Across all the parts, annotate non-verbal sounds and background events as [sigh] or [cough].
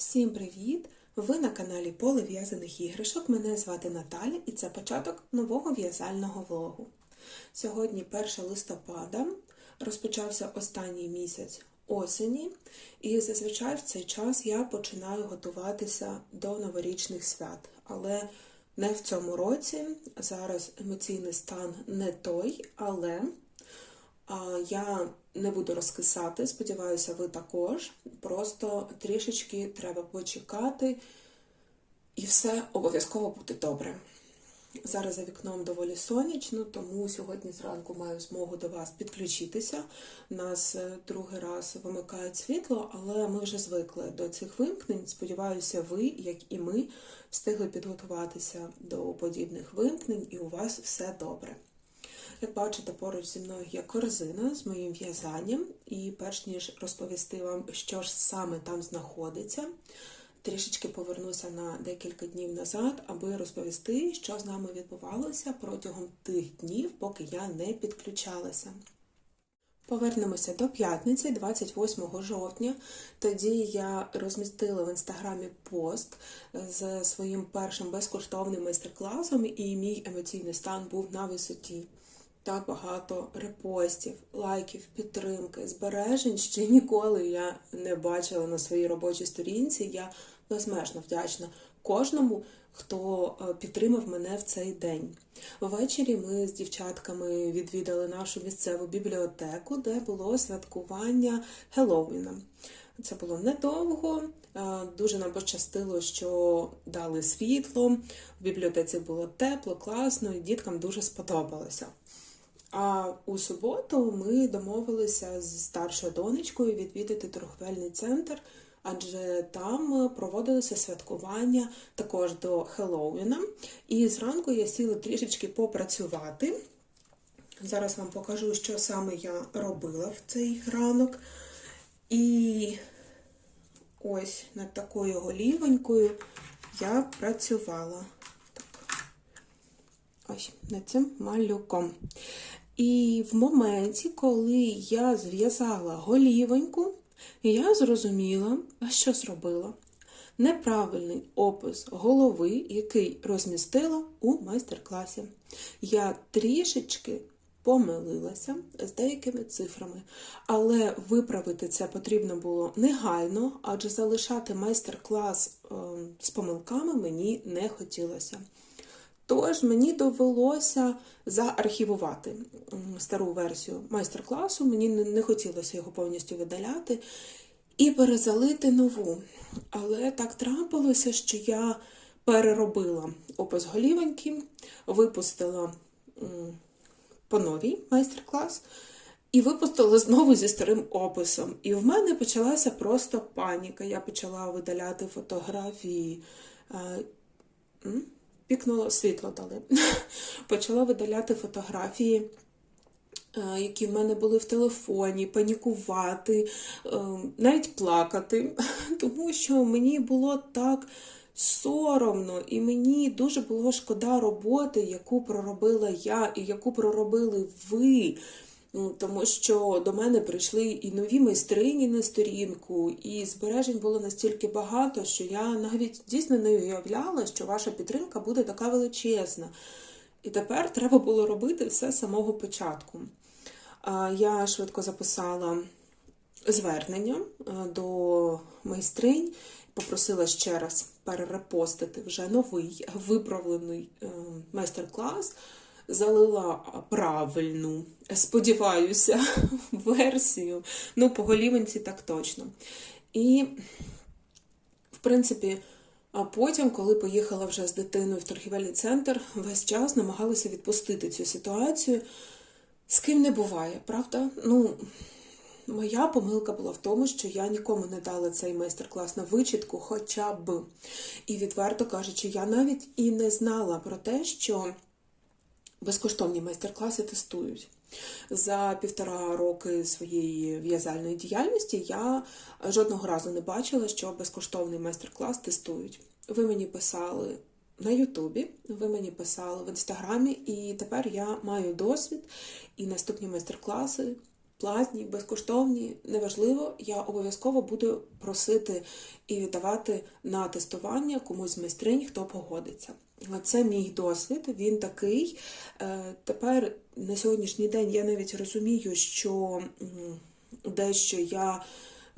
Всім привіт! Ви на каналі Поле в'язаних іграшок. Мене звати Наталя і це початок нового в'язального влогу. Сьогодні 1 листопада розпочався останній місяць осені, і зазвичай в цей час я починаю готуватися до новорічних свят. Але не в цьому році. Зараз емоційний стан не той, але Я не буду розкисати, сподіваюся, ви також. Просто трішечки треба почекати, і все обов'язково буде добре. Зараз за вікном доволі сонячно, тому сьогодні зранку маю змогу до вас підключитися. Нас е, другий раз вимикають світло, але ми вже звикли до цих вимкнень. Сподіваюся, ви, як і ми, встигли підготуватися до подібних вимкнень, і у вас все добре. Як бачите, поруч зі мною є корзина з моїм в'язанням, і перш ніж розповісти вам, що ж саме там знаходиться, трішечки повернуся на декілька днів назад, аби розповісти, що з нами відбувалося протягом тих днів, поки я не підключалася. Повернемося до п'ятниці, 28 жовтня. Тоді я розмістила в інстаграмі пост з своїм першим безкоштовним майстер-класом, і мій емоційний стан був на висоті. Так багато репостів, лайків, підтримки, збережень ще ніколи я не бачила на своїй робочій сторінці. Я безмежно вдячна кожному, хто підтримав мене в цей день. Ввечері ми з дівчатками відвідали нашу місцеву бібліотеку, де було святкування Хеллоуіна. Це було недовго, дуже нам пощастило, що дали світло. В бібліотеці було тепло, класно, і діткам дуже сподобалося. А у суботу ми домовилися з старшою донечкою відвідати торговельний центр, адже там проводилося святкування також до Хеллоуіна. І зранку я сіла трішечки попрацювати. Зараз вам покажу, що саме я робила в цей ранок. І ось над такою голівонькою я працювала. Ось над цим малюком. І в моменті, коли я зв'язала голівоньку, я зрозуміла, що зробила? Неправильний опис голови, який розмістила у майстер-класі. Я трішечки помилилася з деякими цифрами, але виправити це потрібно було негайно, адже залишати майстер-клас з помилками мені не хотілося. Тож мені довелося заархівувати стару версію майстер-класу, мені не хотілося його повністю видаляти і перезалити нову. Але так трапилося, що я переробила опис голівоньки, випустила по новій майстер-клас і випустила знову зі старим описом. І в мене почалася просто паніка. Я почала видаляти фотографії пікнуло світло дали. [laughs] Почала видаляти фотографії, е, які в мене були в телефоні, панікувати, е, навіть плакати, [laughs] тому що мені було так. Соромно, і мені дуже було шкода роботи, яку проробила я і яку проробили ви. Тому що до мене прийшли і нові майстрині на сторінку, і збережень було настільки багато, що я навіть дійсно не уявляла, що ваша підтримка буде така величезна. І тепер треба було робити все з самого початку. Я швидко записала звернення до майстринь, попросила ще раз перерепостити вже новий виправлений е, майстер-клас залила правильну, сподіваюся, [laughs] версію. Ну, по голівенці так точно. І, в принципі, а потім, коли поїхала вже з дитиною в торгівельний центр, весь час намагалася відпустити цю ситуацію. З ким не буває, правда? Ну, моя помилка була в тому, що я нікому не дала цей майстер-клас на вичітку, хоча б. І відверто кажучи, я навіть і не знала про те, що безкоштовні майстер-класи тестують. За півтора роки своєї в'язальної діяльності я жодного разу не бачила, що безкоштовний майстер-клас тестують. Ви мені писали на Ютубі, ви мені писали в інстаграмі, і тепер я маю досвід і наступні майстер-класи платні, безкоштовні, неважливо, я обов'язково буду просити і віддавати на тестування комусь з майстринь, хто погодиться. Це мій досвід, він такий. Е, Тепер на сьогоднішній день я навіть розумію, що дещо я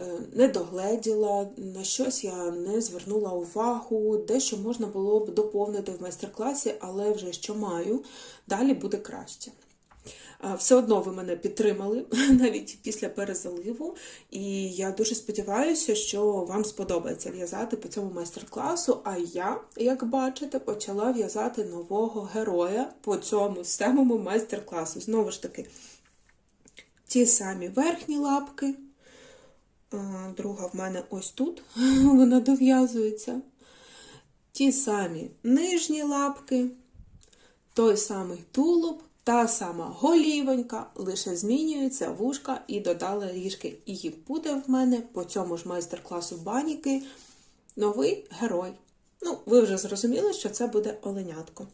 е, не догледіла, на щось я не звернула увагу, дещо можна було б доповнити в майстер-класі, але вже що маю, далі буде краще. Все одно ви мене підтримали [laughs] навіть після перезаливу, і я дуже сподіваюся, що вам сподобається в'язати по цьому майстер-класу. А я, як бачите, почала в'язати нового героя по цьому самому майстер-класу. Знову ж таки, ті самі верхні лапки. Друга в мене ось тут, [laughs] вона дов'язується. Ті самі нижні лапки, той самий тулуб, та сама голівонька, лише змінюється вушка і додали ріжки. І буде в мене по цьому ж майстер-класу баніки новий герой. Ну, ви вже зрозуміли, що це буде оленятко.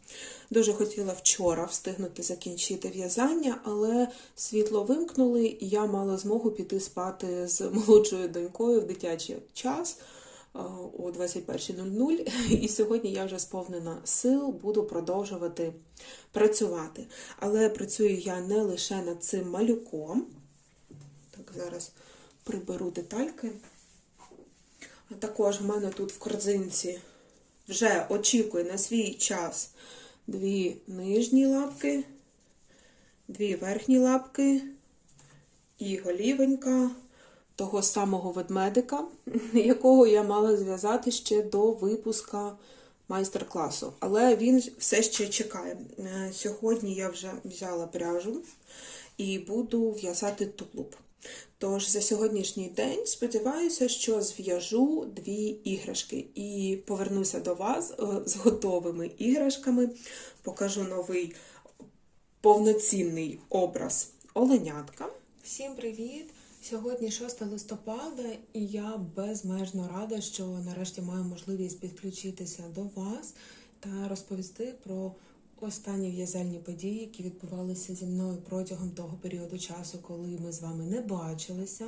Дуже хотіла вчора встигнути закінчити в'язання, але світло вимкнули, і я мала змогу піти спати з молодшою донькою в дитячий час о 21.00. [laughs] І сьогодні я вже сповнена сил, буду продовжувати працювати. Але працюю я не лише над цим малюком. Так, зараз приберу детальки. Також в мене тут в корзинці вже очікує на свій час дві нижні лапки, дві верхні лапки і голівенька того самого ведмедика, [laughs] якого я мала зв'язати ще до випуска майстер-класу. Але він все ще чекає. Е, Сьогодні я вже взяла пряжу і буду в'язати тулуб. Тож за сьогоднішній день сподіваюся, що зв'яжу дві іграшки і повернуся до вас е, з готовими іграшками. Покажу новий повноцінний образ оленятка. Всім привіт! Сьогодні 6 листопада, і я безмежно рада, що нарешті маю можливість підключитися до вас та розповісти про останні в'язальні події, які відбувалися зі мною протягом того періоду часу, коли ми з вами не бачилися.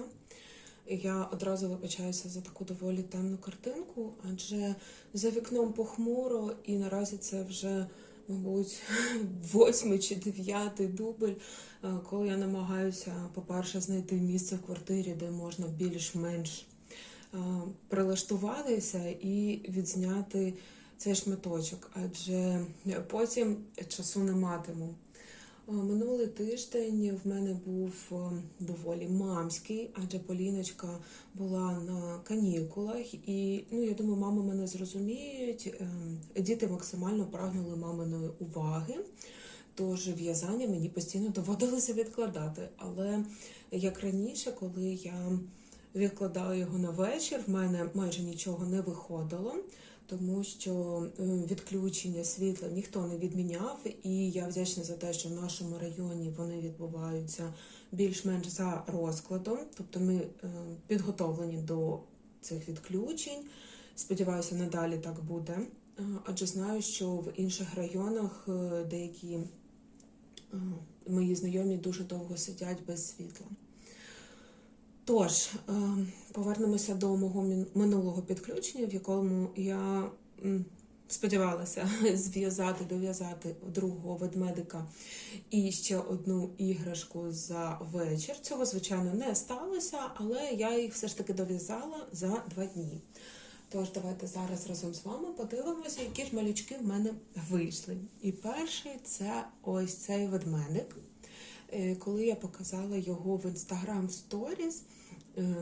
Я одразу вибачаюся за таку доволі темну картинку, адже за вікном похмуро, і наразі це вже, мабуть, [laughs] восьмий чи дев'ятий дубль, е, коли я намагаюся, по-перше, знайти місце в квартирі, де можна більш-менш е, прилаштуватися і відзняти цей шматочок, адже потім часу не матиму. Е, Минулий тиждень в мене був е, доволі мамський, адже Поліночка була на канікулах, і ну я думаю, мами мене зрозуміють. Е, Діти максимально прагнули маминої уваги. Тож в'язання мені постійно доводилося відкладати. Але як раніше, коли я відкладала його на вечір, в мене майже нічого не виходило тому що е, відключення світла ніхто не відміняв, і я вдячна за те, що в нашому районі вони відбуваються більш-менш за розкладом, тобто ми е, підготовлені до цих відключень. Сподіваюся, надалі так буде. Е, Адже знаю, що в інших районах деякі мої знайомі дуже довго сидять без світла. Тож, е, повернемося до мого минулого підключення, в якому я сподівалася [laughs] зв'язати, дов'язати другого ведмедика і ще одну іграшку за вечір. Цього, звичайно, не сталося, але я їх все ж таки дов'язала за два дні. Тож, давайте зараз разом з вами подивимося, які ж малючки в мене вийшли. І перший це ось цей ведмедик. Е, Коли я показала його в в сторіс,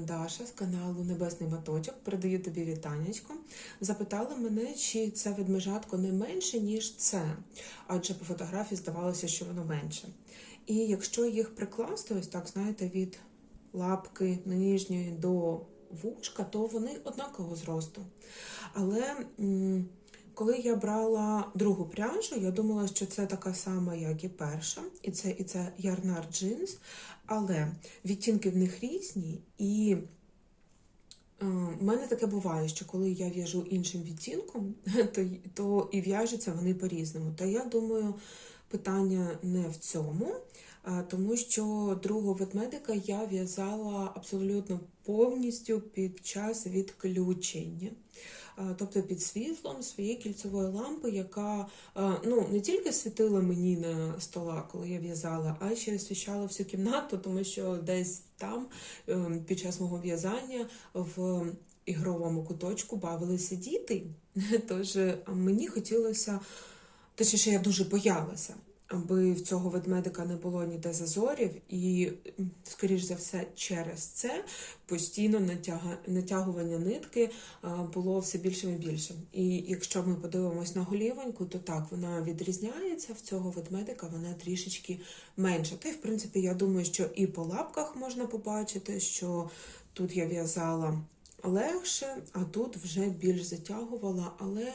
Даша з каналу Небесний Маточок, передаю тобі вітанечко, запитала мене, чи це ведмежатко не менше, ніж це, адже по фотографії здавалося, що воно менше. І якщо їх прикласти, ось так, знаєте, від лапки нижньої до вушка, то вони однакового зросту. Але м, коли я брала другу пряжу, я думала, що це така сама, як і перша, і це, і це ярнар джинс, але відтінки в них різні, і е, в мене таке буває, що коли я в'яжу іншим відтінком, [laughs] то, то і в'яжуться вони по-різному. Та я думаю, питання не в цьому, тому що другого ведмедика я в'язала абсолютно повністю під час відключення. Тобто під світлом своєї кільцевої лампи, яка ну, не тільки світила мені на стола, коли я в'язала, а ще освіщала всю кімнату, тому що десь там ем, під час мого в'язання в ігровому куточку бавилися діти. [laughs] Тож мені хотілося, точніше, я дуже боялася, аби в цього ведмедика не було ніде зазорів, і, скоріш за все, через це постійно натягування нитки було все більшим і більшим. І якщо ми подивимось на голівоньку, то так, вона відрізняється в цього ведмедика, вона трішечки менша. Та й, в принципі, я думаю, що і по лапках можна побачити, що тут я в'язала легше, а тут вже більш затягувала. Але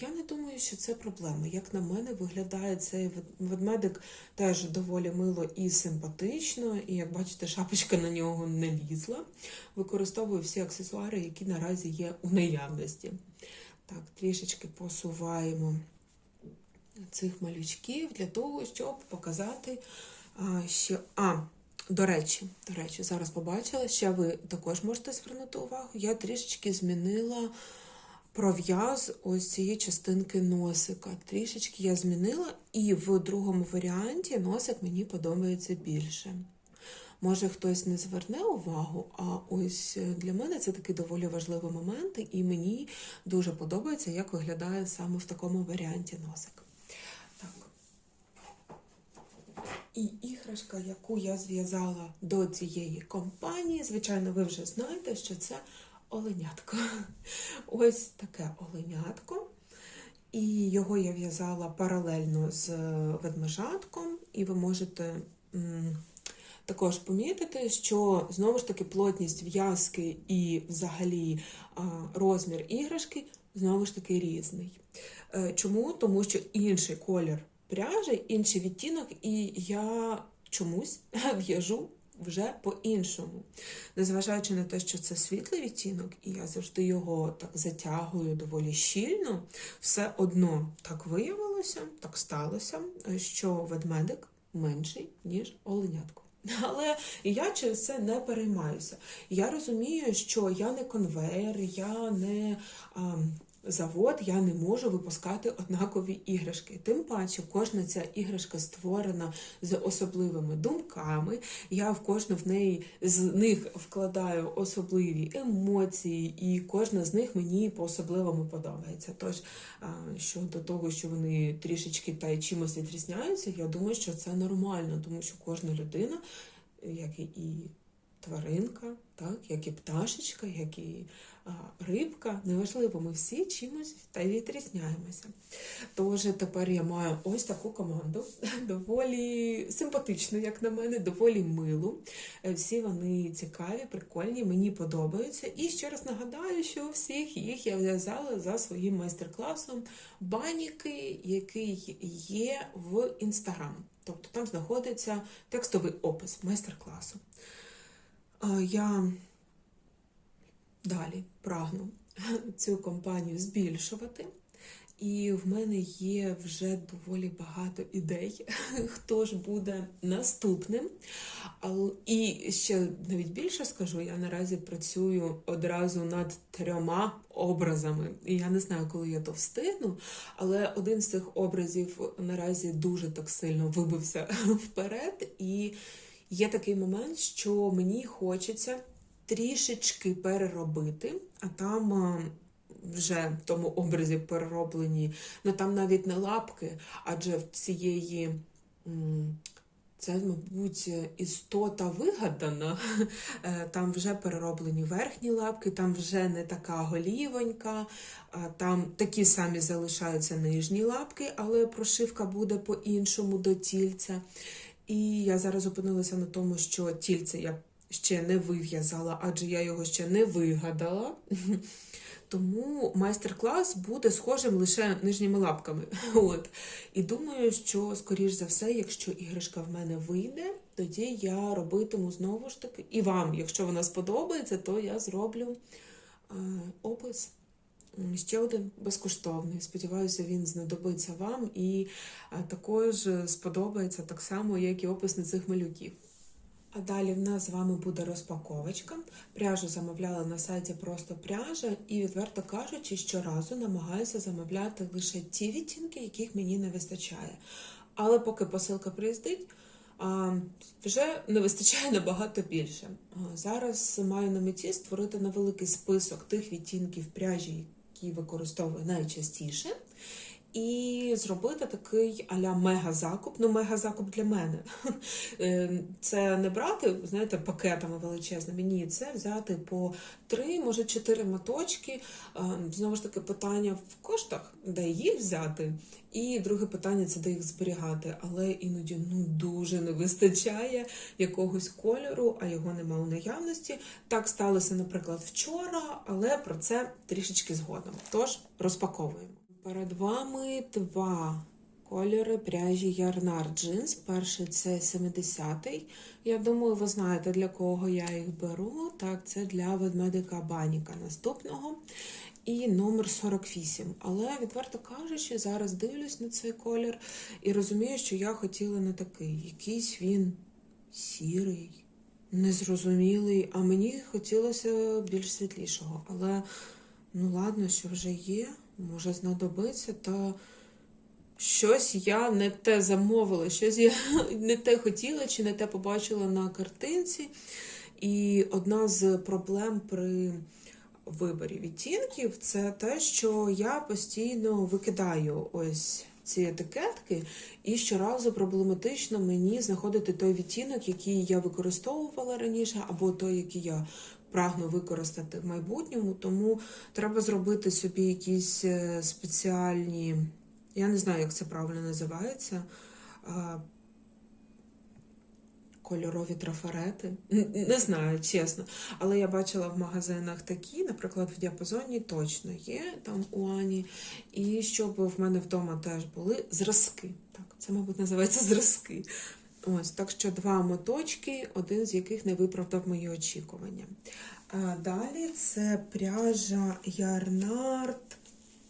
я не думаю, що це проблема. Як на мене, виглядає цей ведмедик теж доволі мило і симпатично. І як бачите, шапочка на нього не лізла. Використовую всі аксесуари, які наразі є у наявності. Так, трішечки посуваємо цих малючків для того, щоб показати що. А, до речі, до речі, зараз побачила, ще ви також можете звернути увагу. Я трішечки змінила пров'яз ось цієї частинки носика. Трішечки я змінила, і в другому варіанті носик мені подобається більше. Може, хтось не зверне увагу, а ось для мене це такий доволі важливий момент, і мені дуже подобається, як виглядає саме в такому варіанті носик. Так. І іграшка, яку я зв'язала до цієї компанії, звичайно, ви вже знаєте, що це оленятко. [laughs] Ось таке оленятко. І його я в'язала паралельно з е, ведмежатком, і ви можете також помітити, що знову ж таки плотність в'язки і взагалі розмір іграшки знову ж таки різний. Е, Чому? Тому що інший колір пряжі, інший відтінок, і я чомусь [laughs] в'яжу вже по-іншому. Незважаючи на те, що це світлий відтінок, і я завжди його так затягую доволі щільно, все одно так виявилося, так сталося, що ведмедик менший, ніж оленятко. [laughs] Але я через це не переймаюся. Я розумію, що я не конвейер, я не а, завод, я не можу випускати однакові іграшки. Тим паче, кожна ця іграшка створена з особливими думками. Я в кожну в неї з них вкладаю особливі емоції, і кожна з них мені по-особливому подобається. Тож щодо того, що вони трішечки та чимось відрізняються, я думаю, що це нормально, тому що кожна людина, як і тваринка, так, як і пташечка, як і а, рибка, неважливо, ми всі чимось та відрізняємося. Тож тепер я маю ось таку команду, [laughs] доволі симпатичну, як на мене, доволі милу. Е, Всі вони цікаві, прикольні, мені подобаються. І ще раз нагадаю, що всіх їх я в'язала за своїм майстер-класом баніки, який є в інстаграм. Тобто там знаходиться текстовий опис майстер-класу. Я далі прагну [laughs] цю компанію збільшувати. І в мене є вже доволі багато ідей, [laughs] хто ж буде наступним. І ще навіть більше скажу, я наразі працюю одразу над трьома образами. І я не знаю, коли я то встигну, але один з цих образів наразі дуже так сильно вибився [laughs] вперед. І є такий момент, що мені хочеться трішечки переробити, а там вже в тому образі перероблені, ну там навіть не лапки, адже в цієї. Це, мабуть, істота вигадана. Е, Там вже перероблені верхні лапки, там вже не така голівонька, там такі самі залишаються нижні лапки, але прошивка буде по-іншому до тільця. І я зараз опинилася на тому, що тільце я ще не вив'язала, адже я його ще не вигадала. [laughs] Тому майстер-клас буде схожим лише нижніми лапками. [laughs] От. І думаю, що, скоріш за все, якщо іграшка в мене вийде, тоді я робитиму знову ж таки. І вам, якщо вона сподобається, то я зроблю е, опис ще один безкоштовний. Сподіваюся, він знадобиться вам і е, також сподобається так само, як і опис на цих малюків. А далі в нас з вами буде розпаковочка. Пряжу замовляла на сайті просто пряжа, і відверто кажучи, щоразу намагаюся замовляти лише ті відтінки, яких мені не вистачає. Але поки посилка приїздить, вже не вистачає набагато більше. Зараз маю на меті створити невеликий список тих відтінків пряжі, які використовую найчастіше. І зробити такий аля мега-закуп. Ну, мега-закуп для мене. [laughs] Е, Це не брати, знаєте, пакетами величезними. Ні, це взяти по три, може чотири моточки. Е, Знову ж таки, питання в коштах, де їх взяти. І друге питання це де їх зберігати. Але іноді ну дуже не вистачає якогось кольору, а його нема у наявності. Так сталося, наприклад, вчора, але про це трішечки згодом. Тож розпаковуємо. Перед вами два кольори пряжі Ярнар Джинс. Перший це 70-й. Я думаю, ви знаєте, для кого я їх беру. Так, це для ведмедика Баніка наступного. І номер 48. Але, відверто кажучи, зараз дивлюсь на цей колір і розумію, що я хотіла не такий. Якийсь він сірий, незрозумілий, а мені хотілося більш світлішого. Але ну ладно, що вже є, може знадобиться, та щось я не те замовила, щось я [laughs] не те хотіла чи не те побачила на картинці. І одна з проблем при виборі відтінків це те, що я постійно викидаю ось ці етикетки, і щоразу проблематично мені знаходити той відтінок, який я використовувала раніше, або той, який я прагну використати в майбутньому. Тому треба зробити собі якісь е, спеціальні, я не знаю, як це правильно називається. Кольорові трафарети. Не знаю, чесно. Але я бачила в магазинах такі, наприклад, в діапазоні точно є там у Ані. І щоб в мене вдома теж були зразки. Так, це, мабуть, називається зразки. Ось, так що два моточки, один з яких не виправдав мої очікування. А далі це пряжа Ярнард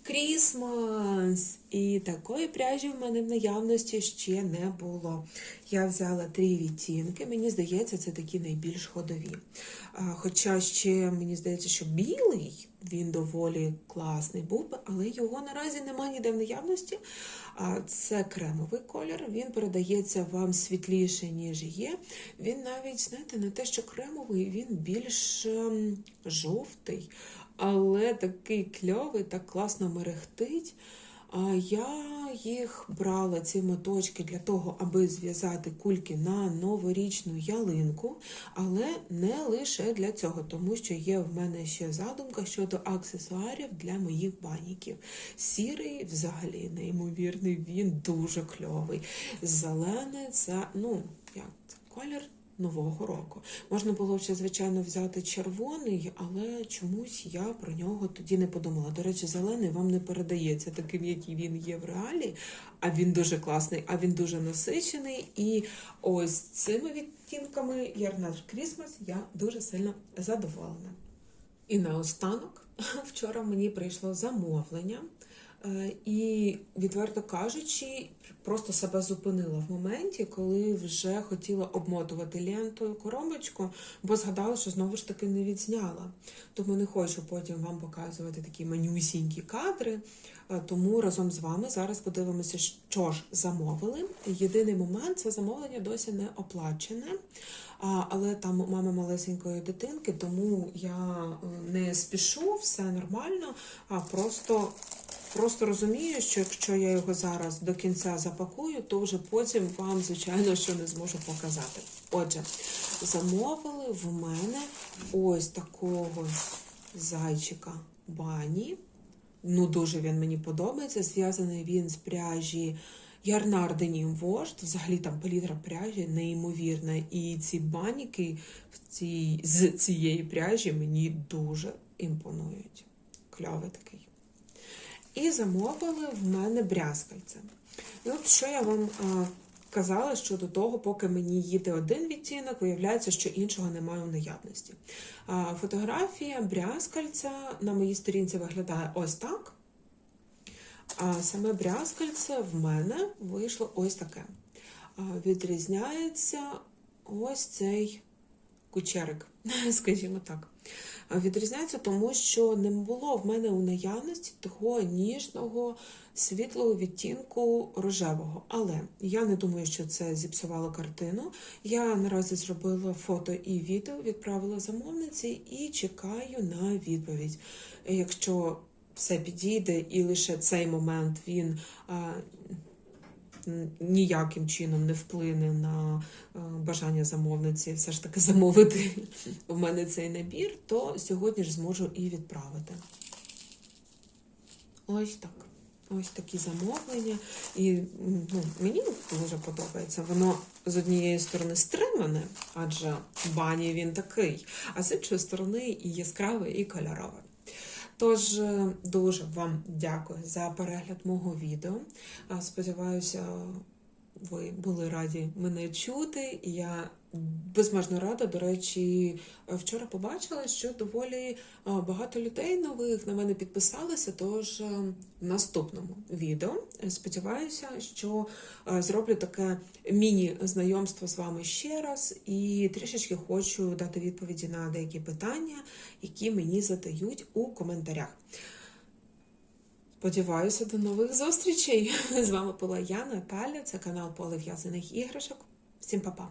Крісмас. І такої пряжі в мене в наявності ще не було. Я взяла три відтінки. Мені здається, це такі найбільш ходові. Хоча ще мені здається, що білий він доволі класний був але його наразі немає ніде в наявності. Це кремовий колір, він передається вам світліше, ніж є. Він навіть, знаєте, не те, що кремовий, він більш ем, жовтий, але такий кльовий, так класно мерехтить. А я їх брала ці моточки для того, аби зв'язати кульки на новорічну ялинку, але не лише для цього, тому що є в мене ще задумка щодо аксесуарів для моїх баніків. Сірий, взагалі, неймовірний, він дуже кльовий. Зелений це, ну, як колір. Нового року можна було ще, звичайно, взяти червоний, але чомусь я про нього тоді не подумала. До речі, зелений вам не передається таким, який він є в реалі. А він дуже класний, а він дуже насичений. І ось цими відтінками Ярнар Крісмас я дуже сильно задоволена. І наостанок, [laughs] вчора мені прийшло замовлення. Е, І, відверто кажучи, просто себе зупинила в моменті, коли вже хотіла обмотувати лентою коробочку, бо згадала, що знову ж таки не відзняла. Тому не хочу потім вам показувати такі манюсінькі кадри. Е, Тому разом з вами зараз подивимося, що ж замовили. Єдиний момент це замовлення досі не оплачене. Але там у мами малесенької дитинки, тому я е, не спішу, все нормально, а просто. Просто розумію, що якщо я його зараз до кінця запакую, то вже потім вам, звичайно, що не зможу показати. Отже, замовили в мене ось такого зайчика бані. Ну, дуже він мені подобається. Зв'язаний він з пряжі Ярнар Денім Вожд. Взагалі там палітра пряжі неймовірна. І ці баніки в цій, з цієї пряжі мені дуже імпонують. Кльовий такий. І замовили в мене брязкальце. І от що я вам казала, що до того, поки мені їде один відтінок, виявляється, що іншого немає у наявності. Фотографія брязкальця на моїй сторінці виглядає ось так. А саме брязкальце в мене вийшло ось таке. Відрізняється ось цей кучерик, [laughs] скажімо так. Відрізняється тому, що не було в мене у наявності того ніжного світлого відтінку рожевого. Але я не думаю, що це зіпсувало картину. Я наразі зробила фото і відео, відправила замовниці і чекаю на відповідь. Якщо все підійде, і лише цей момент він ніяким чином не вплине на бажання замовниці все ж таки замовити [laughs] в мене цей набір, то сьогодні ж зможу і відправити. Ось так. Ось такі замовлення. І ну, мені дуже подобається. Воно з однієї сторони стримане, адже бані він такий, а з іншої сторони і яскравий, і кольоровий. Тож е, дуже вам дякую за перегляд мого відео. Сподіваюся, ви були раді мене чути. Я безмежно рада. До речі, вчора побачила, що доволі багато людей нових на мене підписалися. Тож е, в наступному відео е, сподіваюся, що е, зроблю таке міні-знайомство з вами ще раз і трішечки хочу дати відповіді на деякі питання, які мені задають у коментарях. Сподіваюся, до нових зустрічей. [laughs] З вами була я, Наталя. Це канал Поле в'язаних іграшок. Всім па-па!